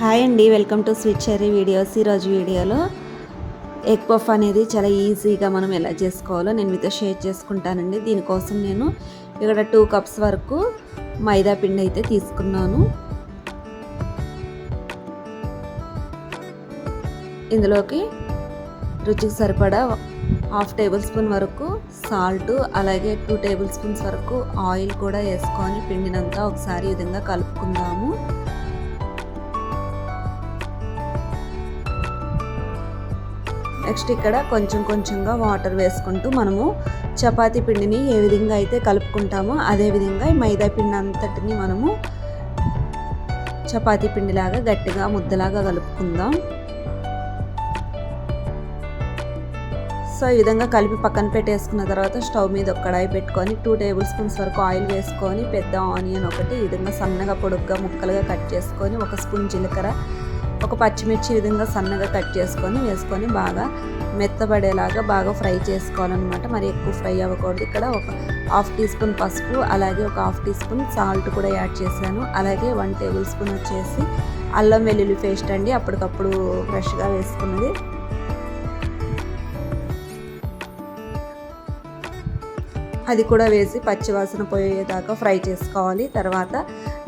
Hi అండి welcome to sweet cherry videos ఈరోజు వీడియోలో ఎగ్ పఫ్ అనేది చాలా ఈజీగా మనం ఎలా చేసుకోవాలో నేను మీతో షేర్ చేసుకుంటానండి. దీనికోసం నేను ఇక్కడ టూ కప్స్ వరకు మైదా పిండి అయితే తీసుకున్నాను. ఇందులోకి రుచికి సరిపడా హాఫ్ టేబుల్ స్పూన్ వరకు సాల్ట్ అలాగే టూ టేబుల్ స్పూన్స్ వరకు ఆయిల్ కూడా వేసుకొని పిండినంతా ఒకసారి ఈ విధంగా కలుపుకుందాము. నెక్స్ట్ ఇక్కడ కొంచెం కొంచెంగా వాటర్ వేసుకుంటూ మనము చపాతీ పిండిని ఏ విధంగా అయితే కలుపుకుంటామో అదే విధంగా ఈ మైదా పిండి అంతటిని మనము చపాతీ పిండిలాగా గట్టిగా ముద్దలాగా కలుపుకుందాం. సో ఈ విధంగా కలిపి పక్కన పెట్టేసుకున్న తర్వాత స్టవ్ మీద ఒక కడాయి పెట్టుకొని టూ టేబుల్ స్పూన్స్ వరకు ఆయిల్ వేసుకొని పెద్ద ఆనియన్ ఒకటి ఈ విధంగా సన్నగా పొడుగ్గా ముక్కలుగా కట్ చేసుకొని ఒక స్పూన్ జీలకర్ర ఒక పచ్చిమిర్చి విధంగా సన్నగా కట్ చేసుకొని వేసుకొని బాగా మెత్తబడేలాగా బాగా ఫ్రై చేసుకోవాలన్నమాట. మరి ఎక్కువ ఫ్రై అవ్వకూడదు. ఇక్కడ ఒక హాఫ్ టీ స్పూన్ పసుపు అలాగే ఒక హాఫ్ టీ స్పూన్ సాల్ట్ కూడా యాడ్ చేశాను. అలాగే వన్ టేబుల్ స్పూన్ వచ్చేసి అల్లం వెల్లుల్లి పేస్ట్ అండి. అప్పటికప్పుడు ఫ్రెష్గా వేసుకున్నది. అది కూడా వేసి పచ్చివాసన పోయేదాకా ఫ్రై చేసుకోవాలి. తర్వాత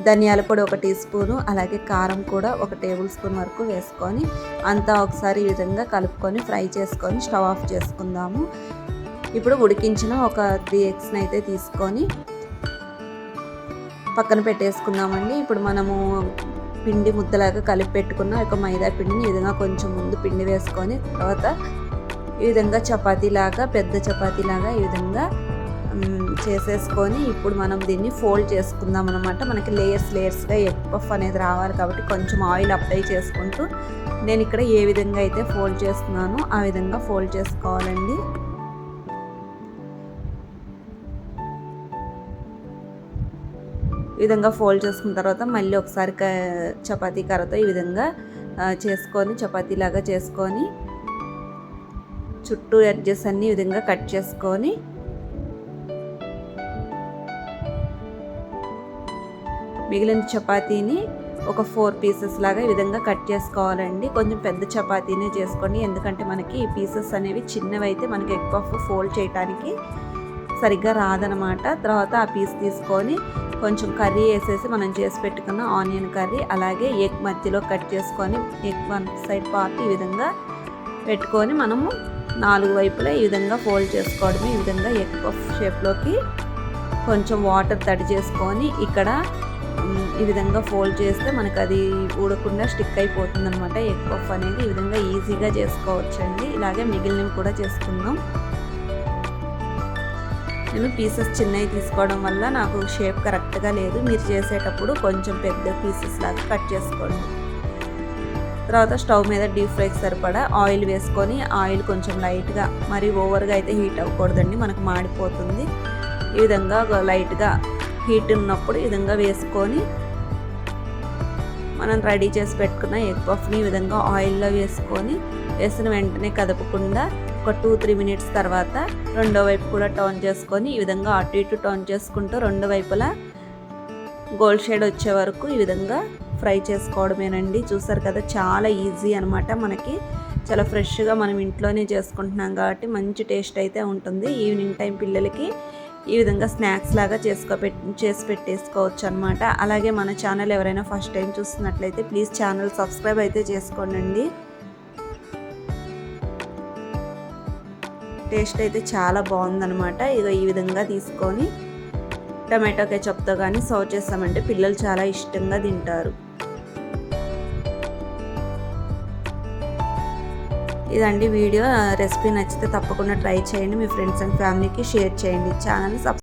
ధనియాల పొడి ఒక టీ స్పూను అలాగే కారం కూడా ఒక టేబుల్ స్పూన్ వరకు వేసుకొని అంతా ఒకసారి ఈ విధంగా కలుపుకొని ఫ్రై చేసుకొని స్టవ్ ఆఫ్ చేసుకుందాము. ఇప్పుడు ఉడికించిన ఒక త్రీ ఎగ్స్ని అయితే తీసుకొని పక్కన పెట్టేసుకుందామండి. ఇప్పుడు మనము పిండి ముద్దలాగా కలిపి పెట్టుకున్న ఒక మైదా పిండిని ఈ విధంగా కొంచెం ముందు పిండి వేసుకొని తర్వాత ఈ విధంగా చపాతీలాగా పెద్ద చపాతీలాగా ఈ విధంగా చేసేసుకొని ఇప్పుడు మనం దీన్ని ఫోల్డ్ చేసుకుందాం అనమాట మనకి లేయర్స్ లేయర్స్గా ఎగ్ పఫ్ అనేది రావాలి కాబట్టి కొంచెం ఆయిల్ అప్లై చేసుకుంటూ నేను ఇక్కడ ఏ విధంగా అయితే ఫోల్డ్ చేస్తున్నానో ఆ విధంగా ఫోల్డ్ చేసుకోవాలండి. ఈ విధంగా ఫోల్డ్ చేసుకున్న తర్వాత మళ్ళీ ఒకసారి చపాతీ కర్రతో ఈ విధంగా చేసుకొని చపాతీలాగా చేసుకొని చుట్టూ ఎడ్జెస్ అన్ని ఈ విధంగా కట్ చేసుకొని మిగిలిన చపాతీని ఒక ఫోర్ పీసెస్ లాగా ఈ విధంగా కట్ చేసుకోవాలండి. కొంచెం పెద్ద చపాతీనే చేసుకోండి. ఎందుకంటే మనకి ఈ పీసెస్ అనేవి చిన్నవి అయితే మనకి ఎగ్ పఫ్ ఫోల్డ్ చేయడానికి సరిగ్గా రాదనమాట తర్వాత ఆ పీస్ తీసుకొని కొంచెం కర్రీ వేసేసి మనం చేసి పెట్టుకున్న ఆనియన్ కర్రీ అలాగే ఎగ్ మధ్యలో కట్ చేసుకొని ఎగ్ వన్ సైడ్ పార్ట్ ఈ విధంగా పెట్టుకొని మనము నాలుగు వైపులా ఈ విధంగా ఫోల్డ్ చేసుకోవడమే. ఈ విధంగా ఎగ్ పఫ్ షేప్లోకి కొంచెం వాటర్ తడి చేసుకొని ఇక్కడ ఈ విధంగా ఫోల్డ్ చేస్తే మనకు అది ఊడకుండా స్టిక్ అయిపోతుంది అనమాట ఎగ్ పఫ్ అనేది ఈ విధంగా ఈజీగా చేసుకోవచ్చండి. ఇలాగే మిగిలినవి కూడా చేసుకుందాం. నేను పీసెస్ చిన్నవి తీసుకోవడం వల్ల నాకు షేప్ కరెక్ట్గా లేదు. మీరు చేసేటప్పుడు కొంచెం పెద్ద పీసెస్ లాగా కట్ చేసుకోండి. తర్వాత స్టవ్ మీద డీప్ ఫ్రైకి సరిపడా ఆయిల్ వేసుకొని ఆయిల్ కొంచెం లైట్గా మరి ఓవర్గా అయితే హీట్ అవ్వకూడదండి. మనకు మాడిపోతుంది. ఈ విధంగా లైట్గా హీట్ ఉన్నప్పుడు ఈ విధంగా వేసుకొని మనం రెడీ చేసి పెట్టుకున్న ఎగ్ పఫ్ని ఈ విధంగా ఆయిల్లో వేసుకొని వేసిన వెంటనే కదపకుండా ఒక టూ త్రీ మినిట్స్ తర్వాత రెండో వైపు కూడా టర్న్ చేసుకొని ఈ విధంగా అటు ఇటు టర్న్ చేసుకుంటూ రెండు వైపులా గోల్డ్ షేడ్ వచ్చే వరకు ఈ విధంగా ఫ్రై చేసుకోవడమేనండి. చూసారు కదా చాలా ఈజీ అనమాట మనకి. చాలా ఫ్రెష్గా మనం ఇంట్లోనే చేసుకుంటున్నాం కాబట్టి మంచి టేస్ట్ అయితే ఉంటుంది. ఈవినింగ్ టైం పిల్లలకి ఈ విధంగా స్నాక్స్ లాగా చేసుకో చేసి పెట్టేసుకోవచ్చు అనమాట అలాగే మన ఛానల్ ఎవరైనా ఫస్ట్ టైం చూస్తున్నట్లయితే ప్లీజ్ ఛానల్ సబ్స్క్రైబ్ అయితే చేసుకోండి టేస్ట్ అయితే చాలా బాగుందనమాట ఇక ఈ విధంగా తీసుకొని టమాటో కెచప్తో కానీ సర్వ్ చేస్తామంటే పిల్లలు చాలా ఇష్టంగా తింటారు. ఇదండి వీడియో. రెసిపీ నచ్చితే తప్పకుండా ట్రై చేయండి. మీ ఫ్రెండ్స్ అండ్ ఫ్యామిలీకి షేర్ చేయండి. Channel subscribe